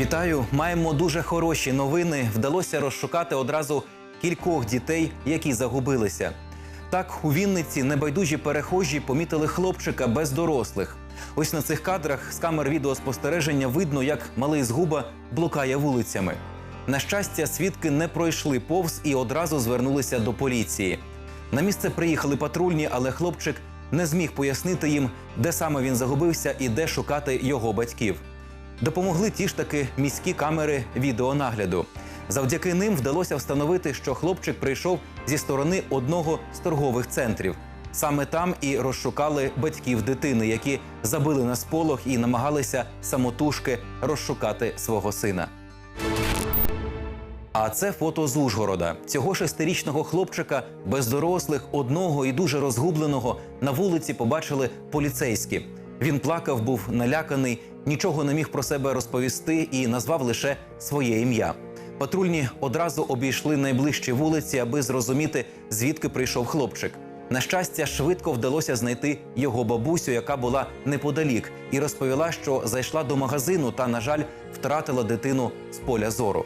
Вітаю! Маємо дуже хороші новини. Вдалося розшукати одразу кількох дітей, які загубилися. Так, у Вінниці небайдужі перехожі помітили хлопчика без дорослих. Ось на цих кадрах з камер відеоспостереження видно, як малий згуба блукає вулицями. На щастя, свідки не пройшли повз і одразу звернулися до поліції. На місце приїхали патрульні, але хлопчик не зміг пояснити їм, де саме він загубився і де шукати його батьків. Допомогли ті ж таки міські камери відеонагляду. Завдяки ним вдалося встановити, що хлопчик прийшов зі сторони одного з торгових центрів. Саме там і розшукали батьків дитини, які забили на сполох і намагалися самотужки розшукати свого сина. А це фото з Ужгорода. Цього шестирічного хлопчика без дорослих, одного і дуже розгубленого на вулиці побачили поліцейські. Він плакав, був наляканий, нічого не міг про себе розповісти і назвав лише своє ім'я. Патрульні одразу обійшли найближчі вулиці, аби зрозуміти, звідки прийшов хлопчик. На щастя, швидко вдалося знайти його бабусю, яка була неподалік, і розповіла, що зайшла до магазину та, на жаль, втратила дитину з поля зору.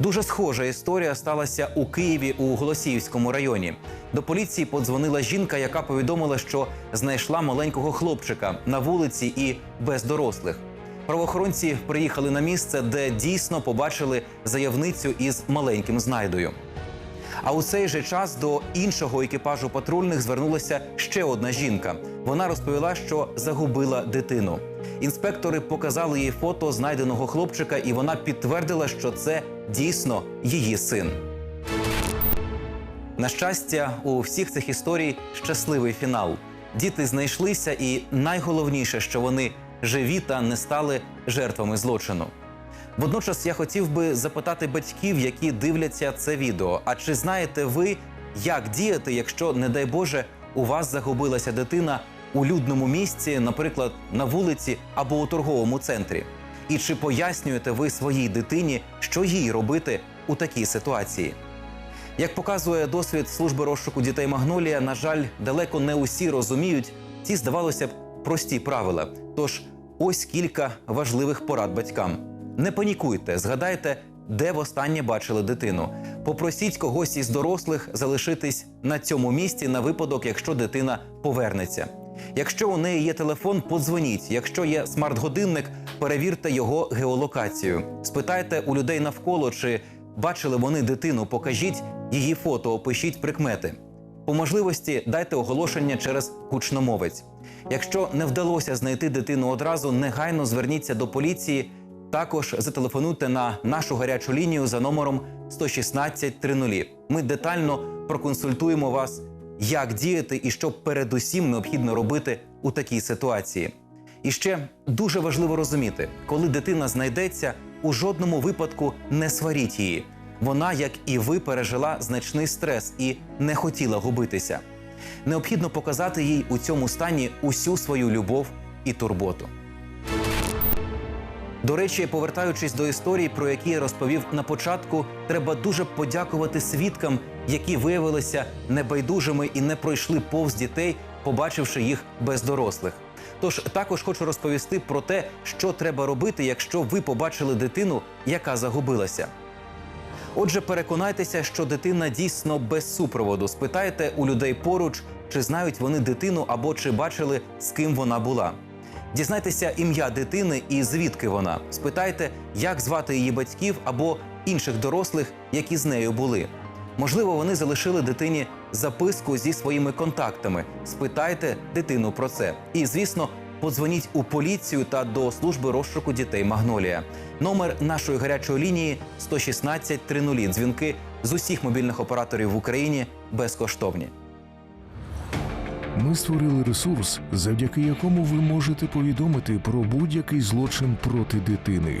Дуже схожа історія сталася у Києві у Голосіївському районі. До поліції подзвонила жінка, яка повідомила, що знайшла маленького хлопчика на вулиці і без дорослих. Правоохоронці приїхали на місце, де дійсно побачили заявницю із маленьким знайдою. А у цей же час до іншого екіпажу патрульних звернулася ще одна жінка. Вона розповіла, що загубила дитину. Інспектори показали їй фото знайденого хлопчика, і вона підтвердила, що це дійсно її син. На щастя, у всіх цих історій щасливий фінал. Діти знайшлися, і найголовніше, що вони живі та не стали жертвами злочину. Водночас я хотів би запитати батьків, які дивляться це відео. А чи знаєте ви, як діяти, якщо, не дай Боже, у вас загубилася дитина у людному місці, наприклад, на вулиці або у торговому центрі? І чи пояснюєте ви своїй дитині, що їй робити у такій ситуації? Як показує досвід служби розшуку дітей Магнолія, на жаль, далеко не усі розуміють ці, здавалося б, прості правила. Тож ось кілька важливих порад батькам. Не панікуйте, згадайте, де востаннє бачили дитину. Попросіть когось із дорослих залишитись на цьому місці на випадок, якщо дитина повернеться. Якщо у неї є телефон, подзвоніть. Якщо є смарт-годинник, перевірте його геолокацію. Спитайте у людей навколо, чи бачили вони дитину, покажіть її фото, опишіть прикмети. По можливості дайте оголошення через гучномовець. Якщо не вдалося знайти дитину одразу, негайно зверніться до поліції. Також зателефонуйте на нашу гарячу лінію за номером 116 30. Ми детально проконсультуємо вас, як діяти і що передусім необхідно робити у такій ситуації. І ще дуже важливо розуміти, коли дитина знайдеться, у жодному випадку не сваріть її. Вона, як і ви, пережила значний стрес і не хотіла губитися. Необхідно показати їй у цьому стані усю свою любов і турботу. До речі, повертаючись до історії, про які я розповів на початку, треба дуже подякувати свідкам, які виявилися небайдужими і не пройшли повз дітей, побачивши їх без дорослих. Тож також хочу розповісти про те, що треба робити, якщо ви побачили дитину, яка загубилася. Отже, переконайтеся, що дитина дійсно без супроводу. Спитайте у людей поруч, чи знають вони дитину або чи бачили, з ким вона була. Дізнайтеся ім'я дитини і звідки вона. Спитайте, як звати її батьків або інших дорослих, які з нею були. Можливо, вони залишили дитині записку зі своїми контактами. Спитайте дитину про це. І, звісно, подзвоніть у поліцію та до служби розшуку дітей Магнолія. Номер нашої гарячої лінії 116 30. Дзвінки з усіх мобільних операторів в Україні безкоштовні. Ми створили ресурс, завдяки якому ви можете повідомити про будь-який злочин проти дитини.